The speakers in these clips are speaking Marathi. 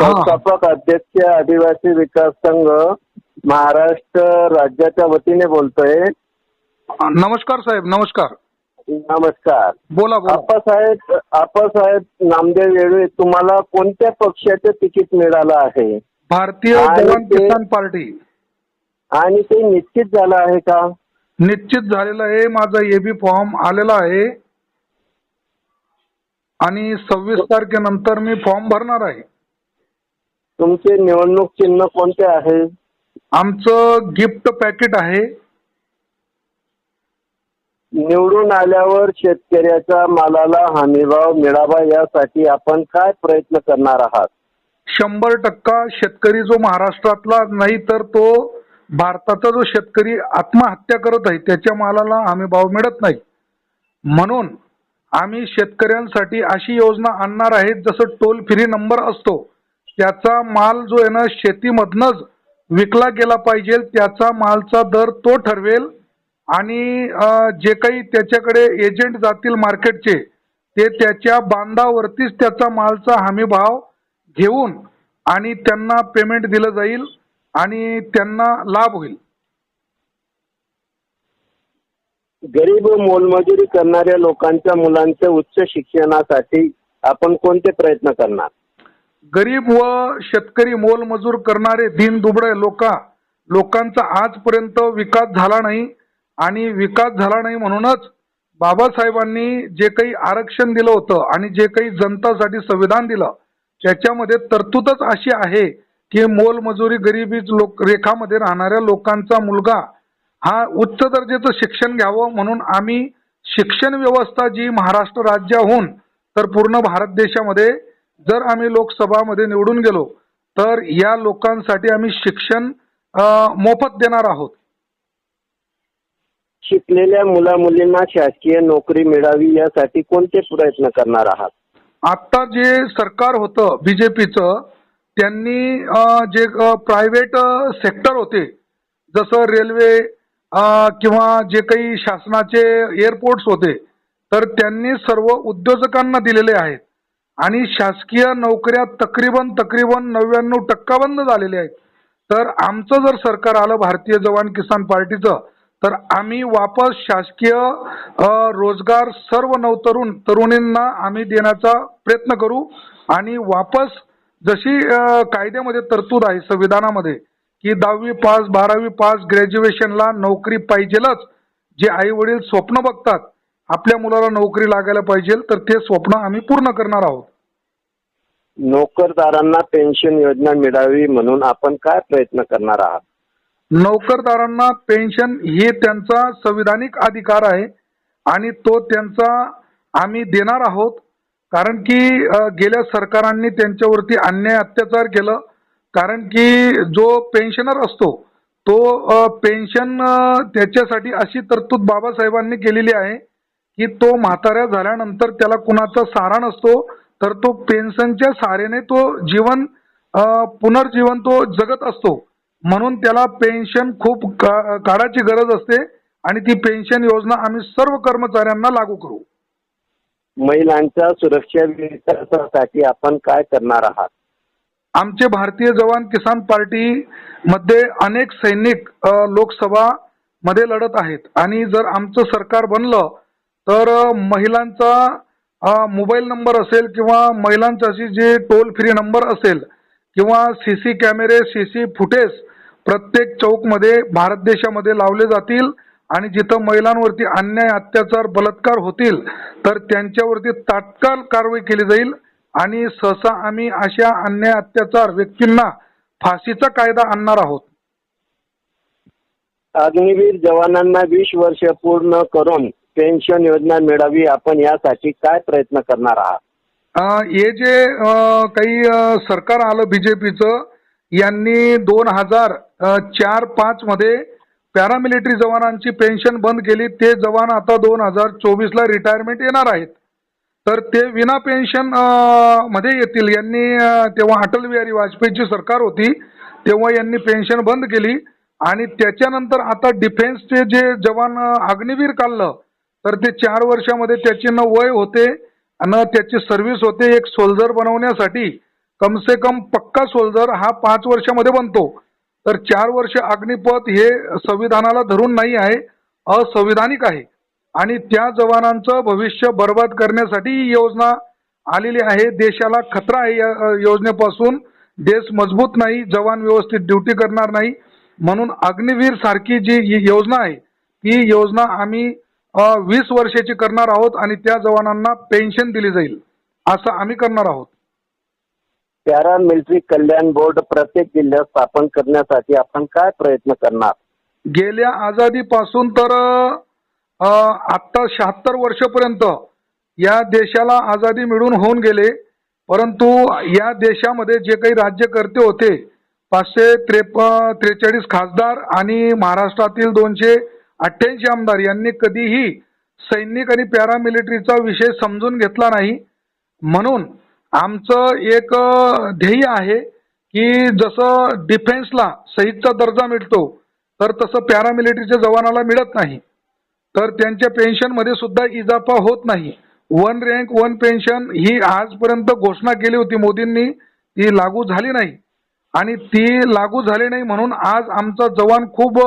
संस्थापक अध्यक्ष आदिवासी विकास संघ महाराष्ट्र राज्याच्या वतीने बोलतोय. नमस्कार साहेब नमस्कार. नमस्कार. बोला बोला. आप्पासाहेब आप्पासाहेब नामदेव येळवे तुम्हाला कोणत्या पक्षाचं तिकीट मिळालं आहे? भारतीय आणि जवान ते- किसान पार्टी. आणि ते निश्चित झालं आहे का? निश्चित झालेलं आहे माझा एबी फॉर्म आलेला आहे. आणि सव्वीस तारखेनंतर मी फॉर्म भरणार आहे. तुमचे निवडणूक चिन्ह कोणते आहे? आमचं गिफ्ट पॅकेट आहे. निवडून आल्यावर शेतकऱ्याच्या मालाला हमीभाव मिळावा यासाठी आपण काय प्रयत्न करणार आहात? शंभर टक्का शेतकरी जो महाराष्ट्रातला नाही तर तो भारताचा जो शेतकरी आत्महत्या करत आहे त्याच्या मालाला हमी भाव मिळत नाही. म्हणून आम्ही शेतकऱ्यांसाठी अशी योजना आणणार आहेत जसं टोल फ्री नंबर असतो. त्याचा माल जो आहे ना शेतीमधनच विकला गेला पाहिजे त्याचा मालचा दर तो ठरवेल. आणि जे काही त्याच्याकडे एजंट जातील मार्केटचे ते त्याच्या बांधावरतीच त्याचा मालचा हमी भाव घेऊन आणि त्यांना पेमेंट दिलं जाईल आणि त्यांना लाभ होईल. गरीब व मोलमजुरी करणाऱ्या लोकांच्या मुलांच्या उच्च शिक्षणासाठी आपण कोणते प्रयत्न करणार? गरीब व शेतकरी मोलमजूर करणारे दिन दुबळे लोक लोकांचा आजपर्यंत विकास झाला नाही आणि विकास झाला नाही म्हणूनच बाबासाहेबांनी जे काही आरक्षण दिलं होतं आणि जे काही जनतासाठी संविधान दिलं त्याच्यामध्ये तरतूदच अशी आहे की मोलमजुरी गरिबी लोक रेखामध्ये राहणाऱ्या लोकांचा मुलगा हा उच्च दर्जाचं शिक्षण घ्यावं म्हणून आम्ही शिक्षण व्यवस्था जी महाराष्ट्र राज्याहून तर पूर्ण भारत देशामध्ये जर आम्ही लोकसभामध्ये निवडून गेलो तर या लोकांसाठी आम्ही शिक्षण मोफत देणार आहोत. शिकलेल्या मुला मुलींना शासकीय नोकरी मिळावी यासाठी कोणते प्रयत्न करणार आहात? आता जे सरकार होतं बीजेपीचं त्यांनी जे प्रायव्हेट सेक्टर होते जसं रेल्वे किंवा जे काही शासनाचे एअरपोर्ट्स होते तर त्यांनी सर्व उद्योजकांना दिलेले आहेत. आणि शासकीय नोकऱ्या तकरीबन तकरीबन नव्याण्णव टक्का बंद झालेल्या आहेत. तर आमचं जर सरकार आलं भारतीय जवान किसान पार्टीचं तर आम्ही वापस शासकीय रोजगार सर्व नवतरुण तरुणींना आम्ही देण्याचा प्रयत्न करू आणि वापस जशी कायद्यामध्ये तरतूद आहे संविधानामध्ये की दहावी पास बारावी पास ग्रॅज्युएशनला नोकरी पाहिजेलच जे आई वडील स्वप्न बघतात आपल्या मुलाला नोकरी लागायला पाहिजे तर ते स्वप्न आम्ही पूर्ण करणार आहोत. नोकरदारांना पेन्शन योजना मिळावी म्हणून आपण काय प्रयत्न करणार आहात? नोकरदारांना पेन्शन हे त्यांचा संविधानिक अधिकार आहे आणि तो त्यांचा आम्ही देणार आहोत. कारण की गेल्या सरकारांनी त्यांच्यावरती अन्याय अत्याचार केलं. कारण की जो पेन्शनर असतो तो पेन्शन त्याच्यासाठी अशी तरतूद बाबासाहेबांनी केलेली आहे. की तो म्हाताऱ्या झाल्यानंतर त्याला कुणाचा सारा नसतो तर तो पेन्शनच्या सारेने तो जीवन पुनर्जीवन तो जगत असतो. म्हणून त्याला पेन्शन खूप का- काळाची गरज असते आणि ती पेन्शन योजना आम्ही सर्व कर्मचाऱ्यांना लागू करू. महिलांच्या सुरक्षा विकासासाठी आपण काय करणार आहात? आमचे भारतीय जवान किसान पार्टी मध्ये अनेक सैनिक लोकसभा मध्ये लढत आहेत. आणि जर आमचं सरकार बनलं तर महिलांचा मोबाईल नंबर असेल किंवा महिलांचाशी जे टोल फ्री नंबर असेल किंवा सीसी कॅमेरे सीसी फुटेज प्रत्येक चौकमध्ये भारत देशामध्ये लावले जातील आणि जिथं महिलांवरती अन्याय अत्याचार बलात्कार होतील तर त्यांच्यावरती तात्काळ कारवाई केली जाईल आणि सहसा आम्ही अशा अन्याय अत्याचार व्यक्तींना फाशीचा कायदा आणणार आहोत. अग्निवीर जवानांना वीस वर्ष पूर्ण करून पेन्शन योजना मिळावी आपण यासाठी काय प्रयत्न करणार आहात? हे जे काही सरकार आलं बीजेपीचं यांनी दोन हजार चार पाच मध्ये पॅरामिलिटरी जवानांची पेन्शन बंद केली. ते जवान आता दोन हजार चोवीसला रिटायरमेंट येणार आहेत. तर ते विना पेन्शनमध्ये येतील. यांनी तेव्हा अटल बिहारी वाजपेयीची सरकार होती तेव्हा यांनी पेन्शन बंद केली. आणि त्याच्यानंतर आता डिफेन्सचे जे जवान अग्निवीर काढलं तर ते चार वर्षामध्ये त्याचे न वय होते आणि त्याची सर्व्हिस होते एक सोल्जर बनवण्यासाठी कम से कम पक्का सोल्जर हा पाच वर्षामध्ये बनतो. तर चार वर्ष अग्निपथ हे संविधानाला धरून नाही आहे असंविधानिक आहे. आणि त्या जवानांचं भविष्य बर्बाद करण्यासाठी ही योजना आलेली आहे. देशाला खतरा आहे या योजनेपासून. देश मजबूत नाही जवान व्यवस्थित ड्युटी करणार नाही. म्हणून अग्निवीर सारखी जी योजना आहे ती योजना आम्ही वीस वर्षाची करणार आहोत आणि त्या जवानांना पेन्शन दिली जाईल असं आम्ही करणार आहोत. पॅरा मिलिटरी कल्याण बोर्ड प्रत्येक जिल्ह्यात स्थापन करण्यासाठी आपण काय प्रयत्न करणार? गेल्या आझादीपासून तर अ, आत्ता शहात्तर वर्षपर्यंत या देशाला आझादी मिळून होऊन गेले परंतु या देशामध्ये जे काही राज्यकर्ते होते पाचशे त्रेप त्रेचाळीस खासदार आणि महाराष्ट्रातील दोनशे अठ्ठ्याऐंशी आमदार यांनी कधीही सैनिक आणि पॅरामिलिटरीचा विषय समजून घेतला नाही. म्हणून आमचं एक ध्येय आहे की जसं डिफेन्सला सहितचा दर्जा मिळतो तर तसं पॅरामिलिटरीच्या जवानाला मिळत नाही. तर त्यांच्या पेन्शनमध्ये सुद्धा इजाफा होत नाही. वन रँक वन पेन्शन ही आजपर्यंत घोषणा केली होती मोदींनी ती लागू झाली नाही. आणि ती लागू झाली नाही म्हणून आज आमचा जवान खूप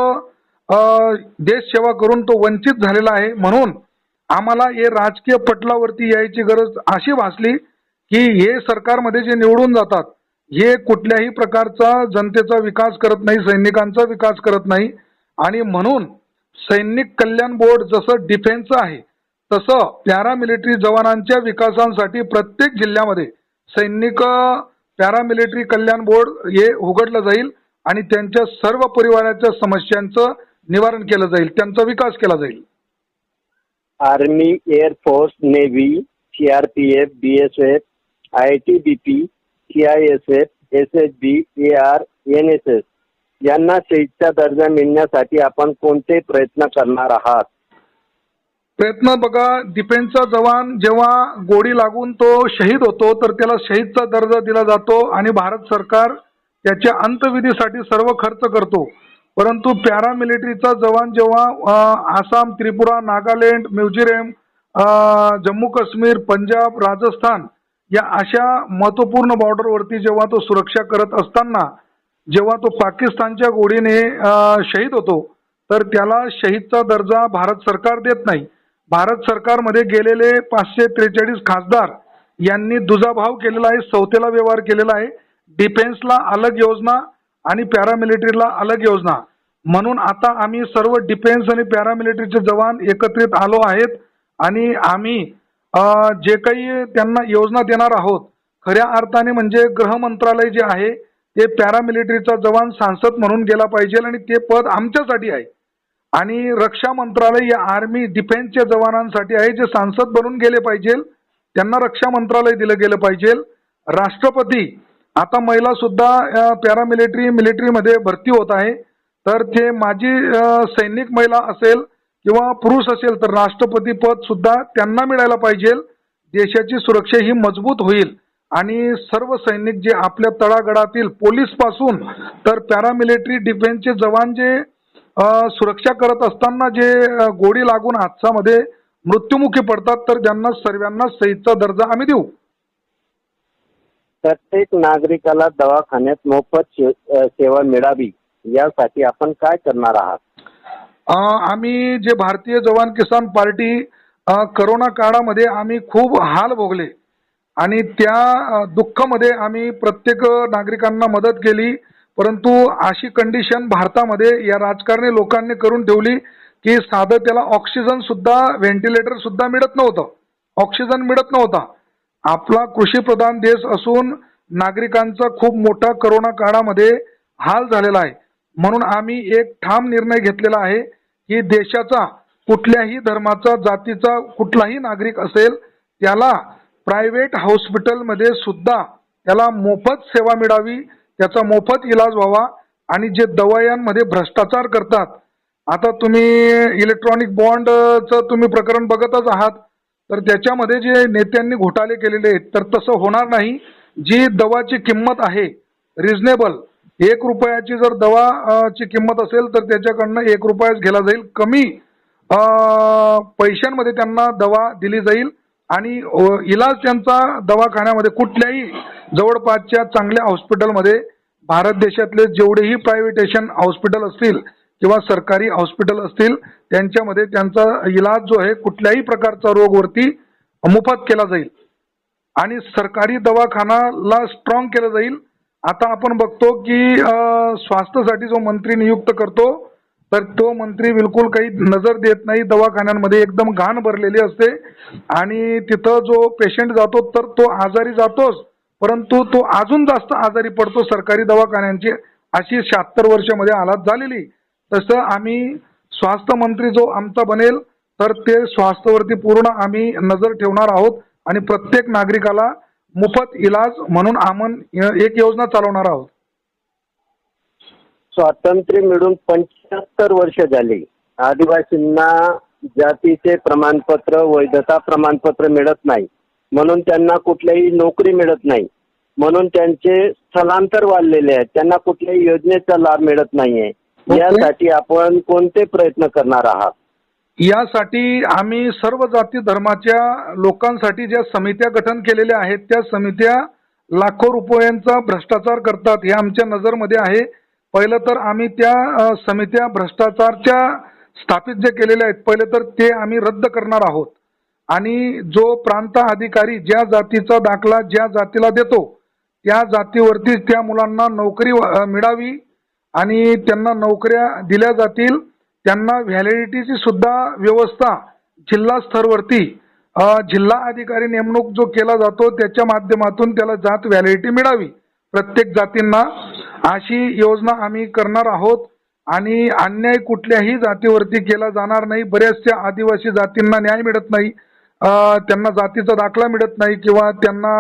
देश सेवा करून तो वंचित झालेला आहे. म्हणून आम्हाला हे राजकीय पटलावरती यायची गरज अशी भासली की हे सरकारमध्ये जे निवडून जातात हे कुठल्याही प्रकारचा जनतेचा विकास करत नाही सैनिकांचा विकास करत नाही. आणि म्हणून सैनिक कल्याण बोर्ड जसं डिफेन्सचं आहे तसं पॅरामिलिटरी जवानांच्या विकासांसाठी प्रत्येक जिल्ह्यामध्ये सैनिक पॅरामिलिटरी कल्याण बोर्ड हे उघडलं जाईल. आणि त्यांच्या सर्व परिवाराच्या समस्यांचं निवारण केलं जाईल त्यांचा विकास केला जाईल. Army air force navy CRPF BSF ITBP CISF S S B A R N S S यांना शहीदचा दर्जा मिळण्यासाठी आपण कोणते प्रयत्न करणार आहात? प्रयत्न बघा डिफेन्सचा जवान जेव्हा गोळी लागून तो शहीद होतो तर त्याला शहीदचा दर्जा दिला जातो आणि भारत सरकार त्याच्या अंतविधीसाठी सर्व खर्च करतो. परंतु पॅरामिलिटरीचा जवान जेव्हा आसाम त्रिपुरा नागालँड मिझोरम जम्मू काश्मीर पंजाब राजस्थान या अशा महत्त्वपूर्ण बॉर्डरवरती जेव्हा तो सुरक्षा करत असताना जेव्हा तो पाकिस्तानच्या गोडीने शहीद होतो तर त्याला शहीदचा दर्जा भारत सरकार देत नाही. भारत सरकारमध्ये गेलेले पाचशे त्रेचाळीस खासदार यांनी दुजाभाव केलेला आहे सौतेला व्यवहार केलेला आहे. डिफेन्सला अलग योजना आणि पॅरामिलिटरीला अलग योजना. म्हणून आता आम्ही सर्व डिफेन्स आणि पॅरामिलिटरीचे जवान एकत्रित आलो आहेत आणि आम्ही जे काही त्यांना योजना देणार आहोत खऱ्या अर्थाने म्हणजे गृह मंत्रालय जे आहे ते पॅरामिलिटरीचा जवान सांसद म्हणून गेला पाहिजे आणि ते पद आमच्यासाठी आहे. आणि रक्षा मंत्रालय या आर्मी डिफेन्सच्या जवानांसाठी आहे जे सांसद बनून गेले पाहिजे. त्यांना रक्षा मंत्रालय दिलं गेलं पाहिजे. राष्ट्रपती आता महिला सुद्धा पॅरामिलिटरी मिलिटरीमध्ये भरती होत आहे. तर ते माजी सैनिक महिला असेल किंवा पुरुष असेल तर राष्ट्रपती पद सुद्धा त्यांना मिळायला पाहिजे. देशाची सुरक्षा ही मजबूत होईल. आणि सर्व सैनिक जे आपल्या तळागडातील पोलीसपासून तर पॅरामिलिटरी डिफेन्सचे जवान जे सुरक्षा करत असताना जे गोडी गोळी लागून हादसामध्ये मृत्युमुखी पडतात तर त्यांना सर्वांना सहीचा दर्जा आम्ही देऊ. प्रत्येक नागरिकाला दवाखान्यात मोफत सेवा मिळावी यासाठी आपण काय करणार आहात? आम्ही जे भारतीय जवान किसान पार्टी करोना काळामध्ये आम्ही खूप हाल भोगले. आणि त्या दुःखामध्ये आम्ही प्रत्येक नागरिकांना मदत केली. परंतु अशी कंडिशन भारतामध्ये या राजकारणी लोकांनी करून ठेवली की साधं त्याला ऑक्सिजन सुद्धा व्हेंटिलेटर सुद्धा मिळत नव्हतं. ऑक्सिजन मिळत नव्हता. आपला कृषीप्रधान देश असून नागरिकांचा खूप मोठा करोना काळामध्ये हाल झालेला आहे. म्हणून आम्ही एक ठाम निर्णय घेतलेला आहे की देशाचा कुठल्याही धर्माचा जातीचा कुठलाही नागरिक असेल त्याला प्रायव्हेट हॉस्पिटलमध्ये सुद्धा त्याला मोफत सेवा मिळावी त्याचा मोफत इलाज व्हावा आणि जे दवायांमध्ये भ्रष्टाचार करतात. आता तुम्ही इलेक्ट्रॉनिक बॉन्डचं तुम्ही प्रकरण बघतच आहात. तर त्याच्यामध्ये जे नेत्यांनी घोटाळे केलेले आहेत तर तसं होणार नाही. जी दवाची किंमत आहे रिझनेबल एक रुपयाची जर दवा ची किंमत असेल तर त्याच्याकडनं एक रुपयाच घेला जाईल. कमी पैशांमध्ये त्यांना दवा दिली जाईल आणि इलाज त्यांचा दवाखान्यामध्ये कुठल्याही जवळपासच्या चांगल्या हॉस्पिटलमध्ये भारत देशातले जेवढेही प्रायव्हेटेशन हॉस्पिटल असतील किंवा सरकारी हॉस्पिटल असतील त्यांच्यामध्ये त्यांचा इलाज जो आहे कुठल्याही प्रकारचा रोगवरती मोफत केला जाईल. आणि सरकारी दवाखानाला स्ट्रॉंग केलं जाईल. आता आपण बघतो की स्वास्थ्यासाठी जो मंत्री नियुक्त करतो तर तो मंत्री बिलकुल काही नजर देत नाही. दवाखान्यांमध्ये एकदम घाण भरलेली असते. आणि तिथं जो पेशंट जातो तर तो आजारी जातोच. परंतु तो अजून जास्त आजारी पडतो सरकारी दवाखान्यांची. अशी शहात्तर वर्षामध्ये हालात झालेली. तसं आम्ही स्वास्थ्य मंत्री जो आमचा बनेल तर ते स्वास्थ्यवरती पूर्ण आम्ही नजर ठेवणार आहोत आणि प्रत्येक नागरिकाला मोफत इलाज म्हणून आम्ही एक योजना चालवणार आहोत. स्वातंत्र्य मिळून पंच्याहत्तर वर्ष झाली. आदिवासींना जातीचे प्रमाणपत्र वैधता प्रमाणपत्र मिळत नाही. म्हणून त्यांना कुठल्याही नोकरी मिळत नाही. म्हणून त्यांचे स्थलांतर वाढलेले आहेत त्यांना कुठल्याही योजनेचा लाभ मिळत नाहीये. यासाठी आपण कोणते प्रयत्न करणार आहात? यासाठी आम्ही सर्व जाती धर्माच्या लोकांसाठी ज्या समित्या गठन केलेल्या आहेत त्या समित्या लाखो रुपयांचा भ्रष्टाचार करतात हे आमच्या नजरमध्ये आहे. पहिलं तर आम्ही त्या समित्या भ्रष्टाचारच्या स्थापित जे केलेल्या आहेत पहिले तर ते आम्ही रद्द करणार आहोत. आणि जो प्रांत अधिकारी ज्या जातीचा दाखला ज्या जातीला देतो त्या जातीवरती त्या मुलांना नोकरी मिळावी आणि त्यांना नोकऱ्या दिल्या जातील त्यांना व्हॅलिडिटीची सुद्धा व्यवस्था जिल्हा स्तरवरती जिल्हा अधिकारी नेमणूक जो केला जातो त्याच्या माध्यमातून त्याला जात व्हॅलिडिटी मिळावी. प्रत्येक जातींना अशी योजना आम्ही करणार आहोत आणि अन्याय कुठल्याही जातीवरती केला जाणार नाही. बऱ्याचशा आदिवासी जातींना न्याय मिळत नाही. त्यांना जातीचा दाखला मिळत नाही किंवा त्यांना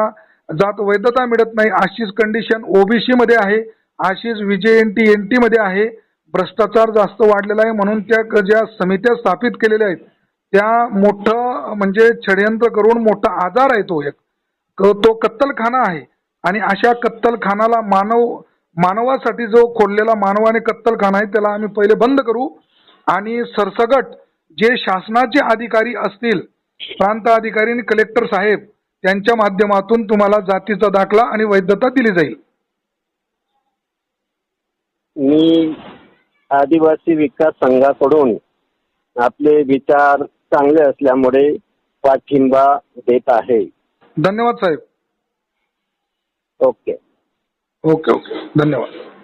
जात वैधता मिळत नाही. अशीच कंडिशन ओबीसी मध्ये आहे. अशीच VJ N T N T मध्ये आहे. भ्रष्टाचार जास्त वाढलेला आहे म्हणून त्या क- ज्या समित्या स्थापित केलेल्या आहेत त्या मोठं म्हणजे षडयंत्र करून मोठा आजार आहे तो एक. तो कत्तलखाना आहे. आणि अशा कत्तलखानाला मानव मानवासाठी जो खोललेला मानवाने कत्तलखाना आहे त्याला आम्ही पहिले बंद करू. आणि सरसगट जे शासनाचे अधिकारी असतील प्रांत अधिकारी आणि कलेक्टर साहेब त्यांच्या माध्यमातून तुम्हाला जातीचा दाखला आणि वैधता दिली जाईल. मी आदिवासी विकास संघाकडून आपले विचार चांगले असल्यामुळे पाठिंबा देत आहे. धन्यवाद साहेब. ओके. Okay okay. धन्यवाद.